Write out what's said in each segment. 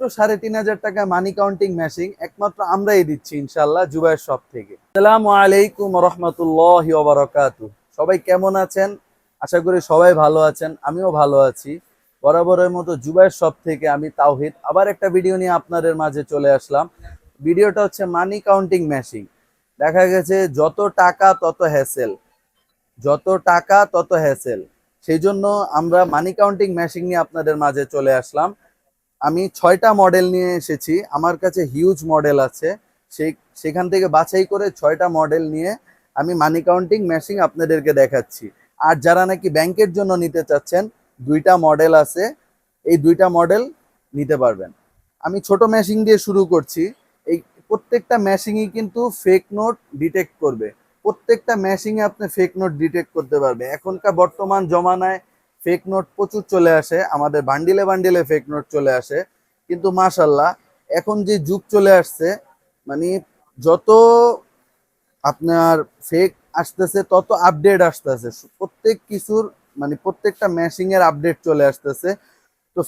মাত্র সাড়ে তিন হাজার টাকা মানি কাউন্টিং মেশিন একমাত্র আমরাই দিচ্ছি ইনশাল্লাহ জুবাইয়ের শপ থেকে। আসসালামু আলাইকুম রহমতুল্লাহ ওবরাকাতু সবাই কেমন আছেন? আশা করি সবাই ভালো আছেন, আমিও ভালো আছি। বরাবরের মতো জুবাইয়ের শপ থেকে আমি তাওহিদ আবার একটা ভিডিও নিয়ে আপনাদের মাঝে চলে আসলাম। ভিডিওটা হচ্ছে মানি কাউন্টিং মেশিন দেখা গেছে যত টাকা তত হ্যাসেল যত টাকা তত হ্যাসেল সেই জন্য আমরা মানি কাউন্টিং মেশিন নিয়ে আপনাদের মাঝে চলে আসলাম। আমি ছয়টা মডেল নিয়ে এসেছি। আমার কাছে হিউজ মডেল আছে। সেখান থেকে বাছাই করে ছয়টা মডেল নিয়ে আমি মানি কাউন্টিং মেশিন আপনাদেরকে দেখাচ্ছি। আর যারা নাকি ব্যাংকের জন্য নিতে চাচ্ছেন, দুইটা মডেল আছে। এই দুইটা মডেল নিতে পারবেন। আমি ছোট মেশিন দিয়ে শুরু করছি। এই প্রত্যেকটা মেশিনই কিন্তু ফেক নোট ডিটেক্ট করবে। প্রত্যেকটা মেশিনে আপনি ফেক নোট ডিটেক্ট করতে পারবে। এখনকার বর্তমান জমানায় ফেক নোট প্রচুর চলে আসে, আমাদের বান্ডিলে বান্ডিলে ফেক নোট চলে আসে। কিন্তু মাশাল্লাহ এখন যে যুগ চলে আসছে মানে যত আপনার ফেক আসতেছে, তত আপডেট আসতেছে। প্রত্যেক কিছুর মানে প্রত্যেকটা মেশিং এর আপডেট চলে আসতেছে। তো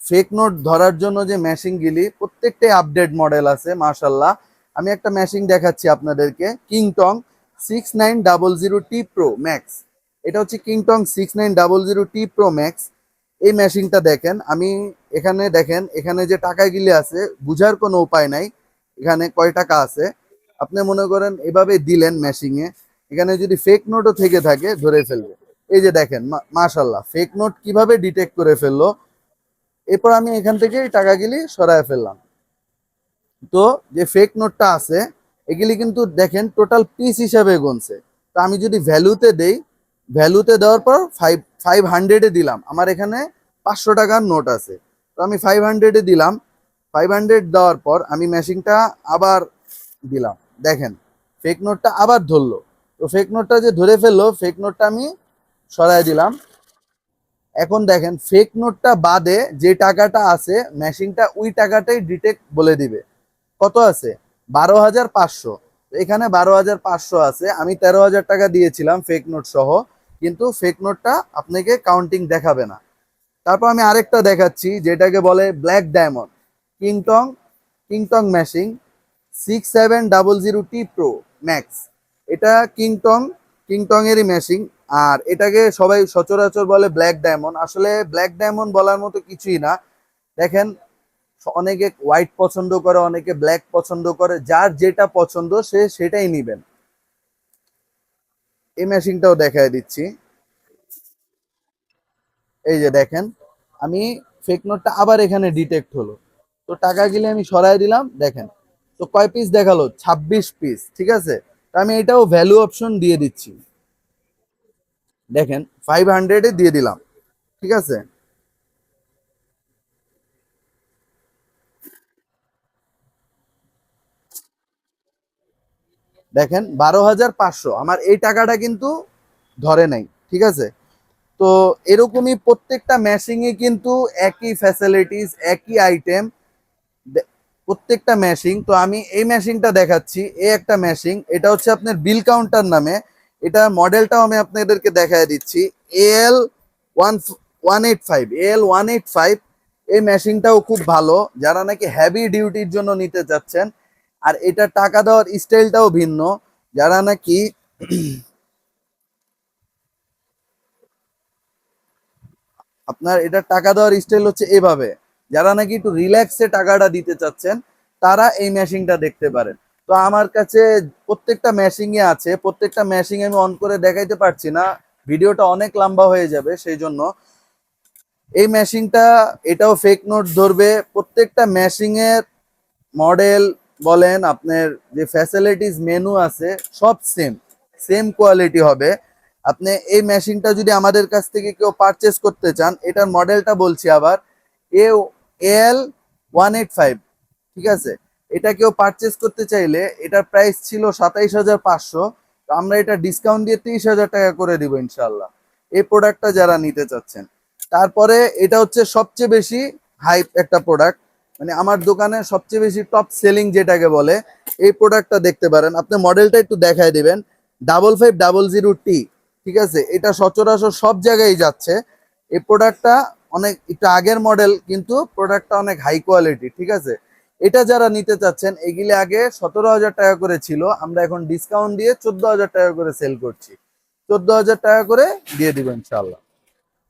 ফেক নোট ধরার জন্য যে মেশিনগুলি প্রত্যেকটাই আপডেট মডেল আছে মাশাল্লাহ আমি একটা মেশিন দেখাচ্ছি আপনাদেরকে Kingtong six nine double zero T pro max এটা হচ্ছে Kingtong six nine double zero T pro max এই মেশিনটা দেখেন, আমি এখানে দেখেন, এখানে যে টাকাগুলি আছে, বুঝার কোনো উপায় নাই। এখানে কয় টাকা আছে? আপনি মনে করেন এভাবে দিলেন মেশিংয়ে এখানে যদি ফেক নোটও থেকে থাকে, ধরে ফেলবে। এই যে দেখেন মাশাল্লাহ ফেক নোট কীভাবে ডিটেক্ট করে ফেলল? এরপর আমি এখান থেকে এই টাকাগুলি সরায় ফেললাম। তো যে ফেক নোটটা আছে, এগুলি কিন্তু দেখেন টোটাল পিস হিসাবে গুনছে। তো আমি যদি ভ্যালুতে দেই ভ্যালুতে দেওয়ার পর ফাইভ ফাইভ হান্ড্রেডে দিলাম। আমার এখানে পাঁচশো টাকার নোট আছে। তো আমি ফাইভ হান্ড্রেডে দিলাম। ফাইভ হান্ড্রেড দেওয়ার পর আমি মেশিনটা আবার দিলাম। দেখেন ফেক নোটটা আবার ধরলো। তো ফেক নোটটা যে ধরে ফেলল ফেক নোটটা আমি সরাই দিলাম। এখন দেখেন ফেক নোটটা বাদে যে টাকাটা আছে মেশিনটা ওই টাকাটাই ডিটেক্ট বলে দিবে। কত আছে? বারো হাজার পাঁচশো। এখানে বারো হাজার পাঁচশো আছে। আমি তেরো হাজার টাকা দিয়েছিলাম ফেক নোট সহ। কিন্তু ফেক নোটটা আপনাকে কাউন্টিং দেখাবে না। তারপর আমি আরেকটা দেখাচ্ছি, যেটাকে বলে black diamond Kingtong Kingtong machine six seven double zero T pro max এটা কিংটং কিংটং এরই মেশিন আর এটাকে সবাই সচরাচর বলে ব্ল্যাক ডায়মন্ড আসলে ব্ল্যাক ডায়মন্ড বলার মতো কিছুই না। দেখেন, অনেকে হোয়াইট পছন্দ করে, অনেকে ব্ল্যাক পছন্দ করে, যার যেটা পছন্দ সে সেটাই নিবেন। এই মেশিনটাও দেখায় দিচ্ছি। এই যে দেখেন, আমি ফেক নোটটা আবার এখানে ডিটেক্ট হলো। তো টাকা গেলে আমি সরাই দিলাম, দেখেন। তো কয় পিস দেখাল? ২৬ পিস ঠিক আছে? তো আমি এটাও ভ্যালু অপশন দিয়ে দিচ্ছি। দেখেন ফাইভ হান্ড্রেডে দিয়ে দিলাম, ঠিক আছে? দেখেন বারো হাজার পাঁচশো। আমার এই টাকাটা কিন্তু ধরে নাই, ঠিক আছে? তো এরকমই প্রত্যেকটা ম্যাশিংয়ে কিন্তু একই ফ্যাসিলিটিস একই আইটেম প্রত্যেকটা ম্যাশিং তো আমি এই ম্যাশিংটা দেখাচ্ছি, এই একটা ম্যাশিং এটা হচ্ছে আপনার বিল কাউন্টার নামে। এটা মডেলটাও আমি আপনাদেরকে দেখায় দিচ্ছি। L one one eight five L one eight five এই মেশিনটাও খুব ভালো। যারা নাকি হ্যাভি ডিউটির জন্য নিতে চাচ্ছেন আর এটা টাকা দেওয়ার স্টাইলটাও ভিন্ন। যারা নাকি আপনার এটা টাকা দেওয়ার স্টাইল হচ্ছে এভাবে। যারা নাকি একটু রিল্যাক্সে টাকাটা দিতে চাচ্ছেন, তারা এই মেশিনটা দেখতে পারেন। তো আমার কাছে প্রত্যেকটা মেশিংয়ে আছে, প্রত্যেকটা মেশিং আমি অন করে দেখাইতে পারছি না। ভিডিওটা অনেক লম্বা হয়ে যাবে, সেই জন্য। এই মেশিনটা এটাও ফেক নোট ধরবে। প্রত্যেকটা মেশিংয়ের মডেল বলেন আপনার যে ফ্যাসিলিটিস মেনু আছে, সব সেম সেম কোয়ালিটি হবে। আপনি এই মেশিনটা যদি আমাদের কাছ থেকে কেউ পারচেস করতে চান, এটার মডেলটা বলছি আবার A L one eight five ঠিক আছে? এটা কেউ পারচেস করতে চাইলে, এটার প্রাইস ছিল সাতাইশ হাজার পাঁচশো, তো আমরা এটা ডিসকাউন্ট দিয়ে তিরিশ হাজার টাকা করে দিব ইনশাল্লাহ এই প্রোডাক্টটা যারা নিতে চাচ্ছেন। তারপরে এটা হচ্ছে সবচেয়ে বেশি হাইপ একটা প্রোডাক্ট মানে আমার দোকানে সবচেয়ে বেশি টপ সেলিং যেটাকে বলে, এই প্রোডাক্টটা দেখতে পারেন। আপনি মডেলটা একটু দেখায় দিবেন। Double five double zero T ঠিক আছে? এটা সচরাচর সব জায়গায় যাচ্ছে। এই প্রোডাক্টটা অনেক একটু আগের মডেল কিন্তু প্রোডাক্টটা অনেক হাই কোয়ালিটি ঠিক আছে? এটা যারা নিতে চাচ্ছেন, এগুলি আগে সতেরো হাজার টাকা করে ছিল। আমরা এখন ডিসকাউন্ট দিয়ে চোদ্দ হাজার টাকা করে সেল করছি। চোদ্দ হাজার টাকা করে দিয়ে দিব ইনশাল্লাহ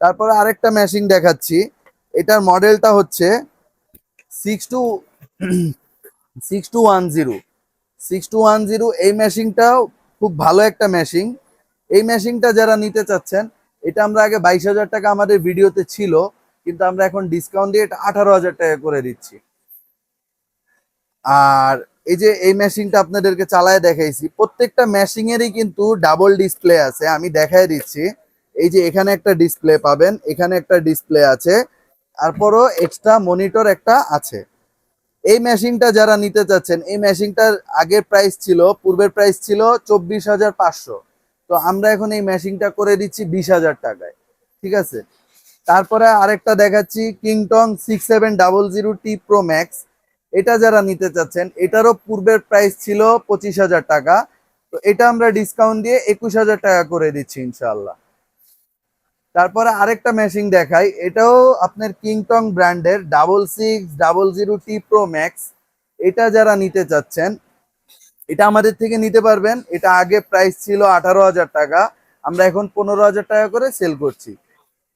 তারপরে আরেকটা মেশিন দেখাচ্ছি। এটার মডেলটা হচ্ছে six two six two one zero six two one zero এই মেশিনটাও খুব ভালো একটা মেশিন এই মেশিনটা যারা নিতে চাচ্ছেন, এটা আমরা আগে বাইশ হাজার টাকা আমাদের ভিডিওতে ছিল, কিন্তু আমরা এখন ডিসকাউন্ট দিয়ে এটা আঠারো হাজার টাকা করে দিচ্ছি। আর এই যে এই মেশিনটা আপনাদেরকে চালায় দেখাইছি, প্রত্যেকটা মেশিনেরই কিন্তু ডাবল ডিসপ্লে আছে, আমি দেখাই দিচ্ছি। এই যে এখানে একটা ডিসপ্লে পাবেন, এখানে একটা ডিসপ্লে আছে। তারপরও এক্সট্রা মনিটর একটা আছে। এই মেশিনটা যারা নিতে চাচ্ছেন, এই মেশিনটার আগের প্রাইস ছিল, পূর্বের প্রাইস ছিল চব্বিশ হাজার পাঁচশো। তো আমরা এখন এই মেশিনটা করে দিচ্ছি বিশ হাজার টাকায়, ঠিক আছে? তারপরে আরেকটা দেখাচ্ছি Kingtong six seven double zero T pro max এটা যারা নিতে চাচ্ছেন, এটারও পূর্বের প্রাইস ছিল পঁচিশ হাজার টাকা। তো এটা আমরা ডিসকাউন্ট দিয়ে একুশ হাজার টাকা করে দিচ্ছি ইনশাল্লাহ তারপরে আরেকটা মেশিন দেখাই, এটাও আপনার কিংটং ব্র্যান্ডের double six double zero T pro max এটা যারা নিতে চাচ্ছেন, এটা আমাদের থেকে নিতে পারবেন। এটা আগে প্রাইস ছিল আঠারো হাজার টাকা, আমরা এখন পনেরো হাজার টাকা করে সেল করছি।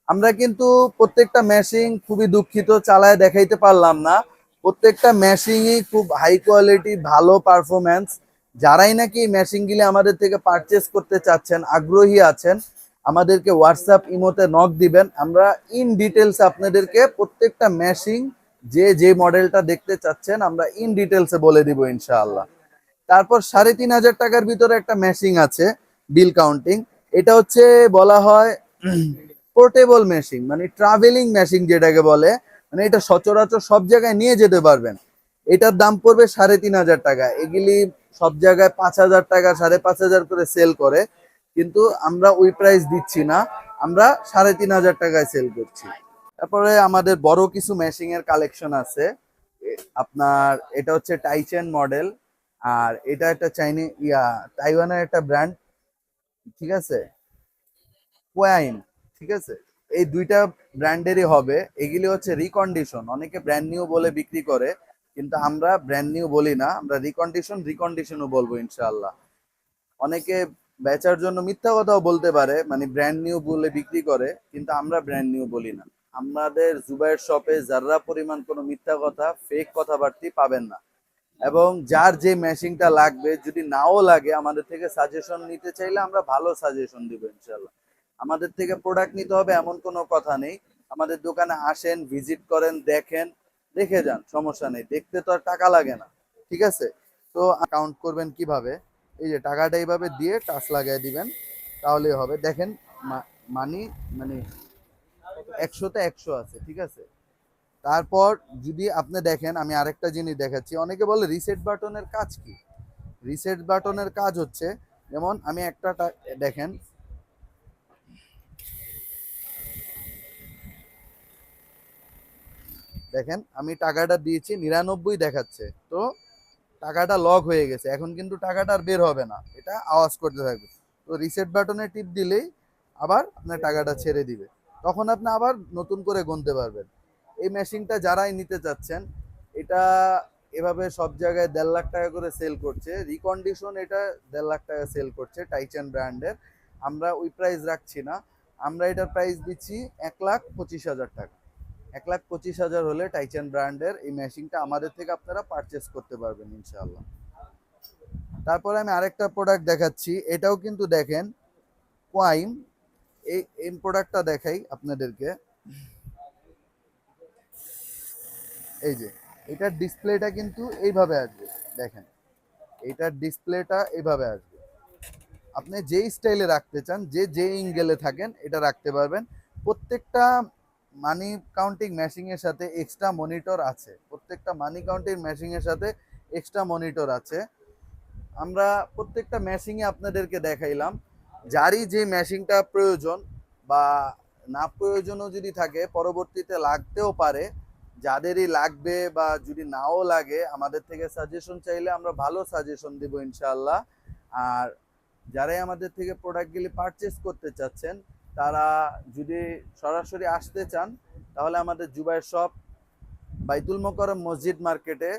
আমরা কিন্তু প্রত্যেকটা মেশিন খুবই দুঃখিত, চালায় দেখাইতে পারলাম না। প্রত্যেকটা মেশিনই খুব হাই কোয়ালিটি ভালো পারফরম্যান্স যারাই নাকি মেশিনগুলি আমাদের থেকে পারচেস করতে চাচ্ছেন, আগ্রহী আছেন আমাদেরকে হোয়াটসঅ্যাপ ইমোতে নক দিবেন। আমরা ইন ডিটেলস আপনাদেরকে প্রত্যেকটা মেশিন যে যে মডেলটা দেখতে চাচ্ছেন, আমরা ইন ডিটেলসে বলে দিব ইনশাআল্লাহ। তারপর সাড়ে তিন হাজার টাকার ভিতরে একটা মেশিন আছে বিল কাউন্টিং এটা হচ্ছে বলা হয় পোর্টেবল মেশিন মানে ট্রাভেলিং মেশিন যেটাকে বলে। মানে এটা সচরাচর সব জায়গায় নিয়ে যেতে পারবেন। এটার দাম পড়বে সাড়ে তিন হাজার টাকা। এগুলি সব জায়গায় পাঁচ হাজার টাকা, সাড়ে পাঁচ হাজার করে সেল করে। কিন্তু আমরা ওই প্রাইস দিচ্ছি না। আমরা সাড়ে তিন হাজার টাকায় সেল করছি। তারপরে আমাদের বড় কিছু মেশিং এর কালেকশন আছে। আপনার এটা হচ্ছে টাইচেন মডেল আর এটা একটা চাইনি ইয়া তাইওয়ানের একটা ব্র্যান্ড ঠিক আছে? কোয়াইন ঠিক আছে? এই দুইটা ব্র্যান্ডেরই হবে। এগুলি হচ্ছে রিকন্ডিশন অনেকে ব্র্যান্ড নিউ বলে বিক্রি করে, কিন্তু আমরা ব্র্যান্ড নিউ বলি না। আমরা রিকন্ডিশন রিকন্ডিশনও বলব ইনশাআল্লাহ। অনেকে বেচার জন্য মিথ্যা কথাও বলতে পারে মানে ব্র্যান্ড নিউ বলে বিক্রি করে, কিন্তু আমরা ব্র্যান্ড নিউ বলি না। আমাদের জুবাইয়ের শপে যারা পরিমাণ কোনো মিথ্যা কথা ফেক কথাবার্তি পাবেন না। এবং যার যে মেশিনটা লাগবে, যদি নাও লাগে, আমাদের থেকে সাজেশন নিতে চাইলে আমরা ভালো সাজেশন দিব ইনশাল্লাহ আমাদের থেকে প্রোডাক্ট নিতে হবে এমন কোনো কথা নেই। আমাদের দোকানে আসেন ভিজিট করেন, দেখেন, দেখে যান, সমস্যা নেই। দেখতে তো আর টাকা লাগে না, ঠিক আছে? তো কাউন্ট করবেন কীভাবে? এই যে টাকাটা এইভাবে দিয়ে টাচ লাগিয়ে দিবেন, তাহলেই হবে। দেখেন মানি মানে একশোতে একশো আছে, ঠিক আছে? তারপর যদি আপনি দেখেন, আমি আরেকটা জিনিস দেখাচ্ছি। অনেকে বলে রিসেট বাটনের কাজ কি? রিসেট বাটনের কাজ হচ্ছে, যেমন আমি একটা দেখেন। দেখেন, আমি টাকাটা দিয়েছি, নিরানব্বই দেখাচ্ছে। তো টাকাটা লক হয়ে গেছে। এখন কিন্তু টাকাটা আর বের হবে না। এটা আওয়াজ করতে থাকবে। তো রিসেট বাটনে টিপ দিলেই আবার আপনার টাকাটা ছেড়ে দিবে। তখন আপনি আবার নতুন করে গুনতে পারবেন। এই মেশিনটা যারাই নিতে চাচ্ছেন, এটা এভাবে সব জায়গায় দেড় লাখ টাকা করে সেল করছে। রিকন্ডিশন এটা দেড় লাখ টাকা সেল করছে টাইচান ব্র্যান্ডের আমরা ওই প্রাইস রাখছি না। আমরা এটার প্রাইস দিচ্ছি এক লাখ পঁচিশ হাজার টাকা। এক লাখ পঁচিশ হাজার হলে টাইচান ব্র্যান্ডের এই মেশিনটা আমাদের থেকে আপনারা পারচেস করতে পারবেন ইনশাল্লাহ তারপরে আমি আরেকটা প্রোডাক্ট দেখাচ্ছি, এটাও কিন্তু দেখেন কোয়াইম এই এই প্রোডাক্টটা দেখাই আপনাদেরকে। এই যে, এটার ডিসপ্লেটা কিন্তু এইভাবে আসবে, দেখেন, এটার ডিসপ্লেটা এইভাবে আসবে। আপনি যেই স্টাইলে রাখতে চান, যে যে ইঙ্গেলে থাকেন, এটা রাখতে পারবেন। প্রত্যেকটা মানি কাউন্টিং মেশিং এর সাথে এক্সট্রা মনিটর আছে। প্রত্যেকটা মানি কাউন্টিং মেশিং এর সাথে এক্সট্রা মনিটর আছে। আমরা প্রত্যেকটা মেশিংয়ে আপনাদেরকে দেখাইলাম। যারই যে মেশিংটা প্রয়োজন বা না প্রয়োজনও যদি থাকে, পরবর্তীতে লাগতেও পারে। যাদেরই লাগবে বা যদি নাও লাগে, আমাদের থেকে সাজেশন চাইলে আমরা ভালো সাজেশন দিব ইনশাল্লাহ আর যারাই আমাদের থেকে প্রোডাক্টগুলি পারচেস করতে চাচ্ছেন তারা যদি সরাসরি আসতে চান, তাহলে আমাদের জুবাইয়ের শপ, বাইতুল মোকরম মসজিদ মার্কেটে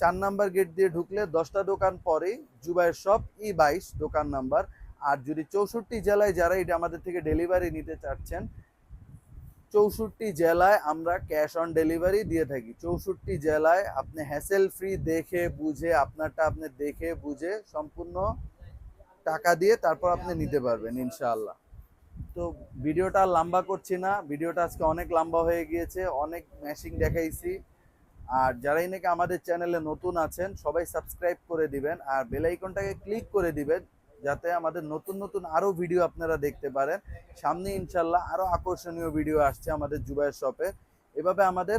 চার নাম্বার গেট দিয়ে ঢুকলে দশটা দোকান পরেই জুবাইয়ের শপ ই বাইশ দোকান নাম্বার। আর যদি চৌষট্টি জেলায় যারা এটা আমাদের থেকে ডেলিভারি নিতে চাচ্ছেন, চৌষট্টি জেলায় আমরা ক্যাশ অন ডেলিভারি দিয়ে থাকি। চৌষট্টি জেলায় আপনি হ্যাসেল ফ্রি দেখে, বুঝে, আপনারটা আপনি দেখে, বুঝে সম্পূর্ণ টাকা দিয়ে তারপর আপনি নিতে পারবেন, ইনশাআল্লাহ। তো ভিডিওটা লম্বা করছি না, ভিডিওটা আজকে অনেক লম্বা হয়ে গিয়েছে, অনেক ম্যাশিং দেখাইছি। আর যারাই নাকি আমাদের চ্যানেলে নতুন আছেন, সবাই সাবস্ক্রাইব করে দিবেন আর বেল আইকনটাকে ক্লিক করে দিবেন, যাতে আমাদের নতুন নতুন আরও ভিডিও আপনারা দেখতে পারেন। সামনে ইনশাল্লাহ আরও আকর্ষণীয় ভিডিও আসছে আমাদের জুবাইয়ের শপে এভাবে আমাদের